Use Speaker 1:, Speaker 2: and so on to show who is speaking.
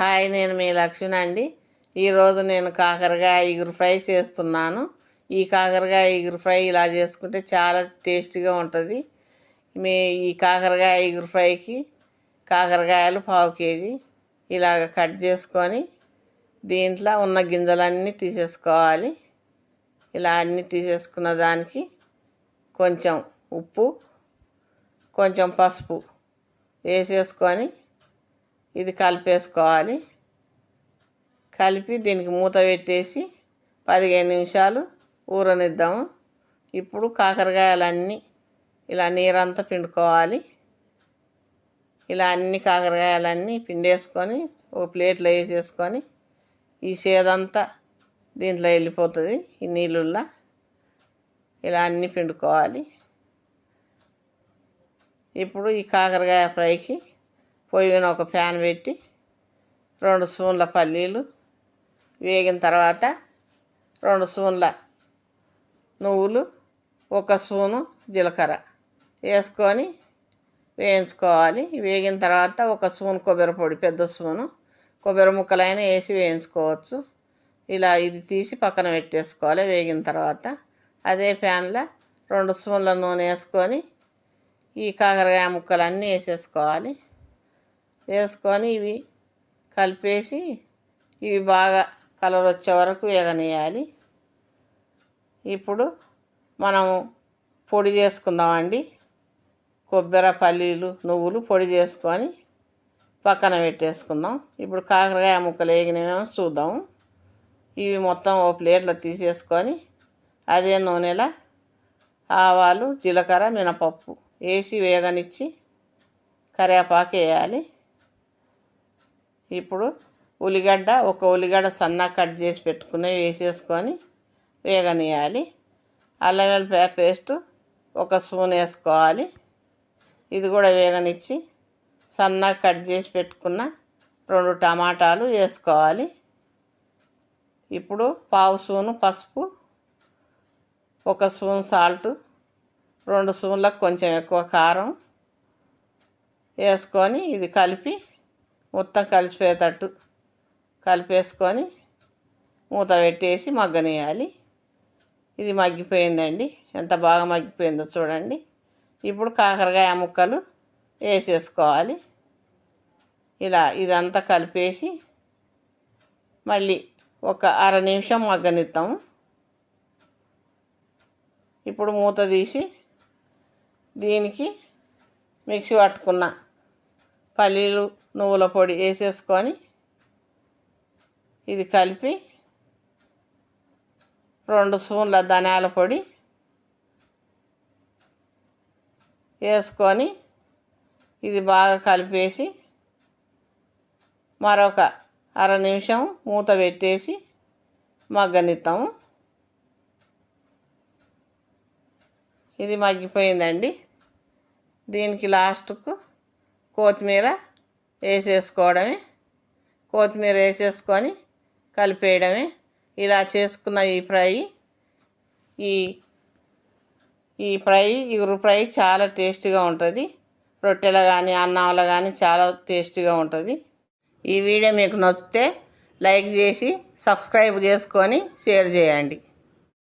Speaker 1: Hi నేను మీ లక్ష్మణ అండి. ఈరోజు నేను కాకరకాయ ఇగురు ఫ్రై చేస్తున్నాను. ఈ కాకరకాయ ఇగురు ఫ్రై ఇలా చేసుకుంటే చాలా టేస్టీగా ఉంటుంది. మీ ఈ కాకరకాయ ఇగురు ఫ్రైకి కాకరకాయలు పావు కేజీ ఇలాగ కట్ చేసుకొని దీంట్లో ఉన్న గింజలన్నీ తీసేసుకోవాలి. ఇలా అన్నీ తీసేసుకున్న దానికి కొంచెం ఉప్పు కొంచెం పసుపు వేసేసుకొని ఇది కలిపేసుకోవాలి. కలిపి దీనికి మూత పెట్టేసి పదిహేను నిమిషాలు ఊరనిద్దాము ఇప్పుడు కాకరకాయలన్నీ ఇలా నీరంతా పిండుకోవాలి. ఇలా అన్ని కాకరకాయలన్నీ పిండేసుకొని ఒక ప్లేట్లో వేసేసుకొని ఈ సేదంతా దీంట్లో వెళ్ళిపోతుంది ఈ నీళ్ళల్లో. ఇలా అన్నీ పిండుకోవాలి. ఇప్పుడు ఈ కాకరకాయ ఫ్రైకి పొయ్యి మీద ఒక ఫ్యాన్ పెట్టి రెండు స్పూన్ల పల్లీలు వేగిన తర్వాత రెండు స్పూన్ల నువ్వులు ఒక స్పూను జీలకర్ర వేసుకొని వేయించుకోవాలి. వేగిన తర్వాత ఒక స్పూన్ కొబ్బరి పొడి పెద్ద స్పూను కొబ్బరి ముక్కలైనా వేసి వేయించుకోవచ్చు. ఇలా ఇది తీసి పక్కన పెట్టేసుకోవాలి. వేగిన తర్వాత అదే ప్యాన్లో రెండు స్పూన్ల నూనె వేసుకొని ఈ కాకరకాయ ముక్కలు అన్నీ వేసేసుకోవాలి. వేసుకొని ఇవి కలిపేసి ఇవి బాగా కలర్ వచ్చే వరకు వేగనీయాలి ఇప్పుడు మనము పొడి చేసుకుందామండి. కొబ్బరి పల్లీలు నువ్వులు పొడి చేసుకొని పక్కన పెట్టేసుకుందాం. ఇప్పుడు కాకరకాయ ముక్కలు వేగినవేమో చూద్దాం. ఇవి మొత్తం ఓ ప్లేట్లో తీసేసుకొని అదే నూనెలో ఆవాలు జీలకర్ర మినపప్పు వేసి వేగనిచ్చి కరివేపాకు వేయాలి. ఇప్పుడు ఉల్లిగడ్డ ఒక ఉల్లిగడ్డ సన్నా కట్ చేసి పెట్టుకుని వేసేసుకొని వేగనీయాలి అల్లం వెల్లిపాయ పేస్ట్ ఒక స్పూన్ వేసుకోవాలి. ఇది కూడా వేగనిచ్చి సన్నగా కట్ చేసి పెట్టుకున్న రెండు టమాటాలు వేసుకోవాలి. ఇప్పుడు పావు స్పూను పసుపు ఒక స్పూన్ సాల్ట్ రెండు స్పూన్లకు కొంచెం ఎక్కువ కారం వేసుకొని ఇది కలిపి మొత్తం కలిసిపోయేటట్టు కలిపేసుకొని మూత పెట్టేసి మగ్గనేయాలి. ఇది మగ్గిపోయిందండి. ఎంత బాగా మగ్గిపోయిందో చూడండి. ఇప్పుడు కాకరకాయ ముక్కలు వేసేసుకోవాలి. ఇలా ఇదంతా కలిపేసి మళ్ళీ ఒక అర నిమిషం మగ్గనిస్తాము ఇప్పుడు మూత తీసి దీనికి మిక్సీ పట్టుకున్న పల్లీలు నువ్వుల పొడి వేసేసుకొని ఇది కలిపి రెండు స్పూన్ల ధనియాల పొడి వేసుకొని ఇది బాగా కలిపేసి మరొక అర నిమిషం మూత పెట్టేసి మగ్గనిస్తాము ఇది మగ్గిపోయిందండి. దీనికి లాస్ట్కు కొత్తిమీర వేసేసుకోవడమే. కొత్తిమీర వేసేసుకొని కలిపేయడమే. ఇలా చేసుకున్న ఈ ఫ్రై ఈ ఈ ఫ్రై ఇగురు ఫ్రై చాలా టేస్టీగా ఉంటుంది. రొట్టెలు కానీ అన్నంలో కానీ చాలా టేస్టీగా ఉంటుంది. ఈ వీడియో మీకు నచ్చితే లైక్ చేసి సబ్స్క్రైబ్ చేసుకొని షేర్ చేయండి.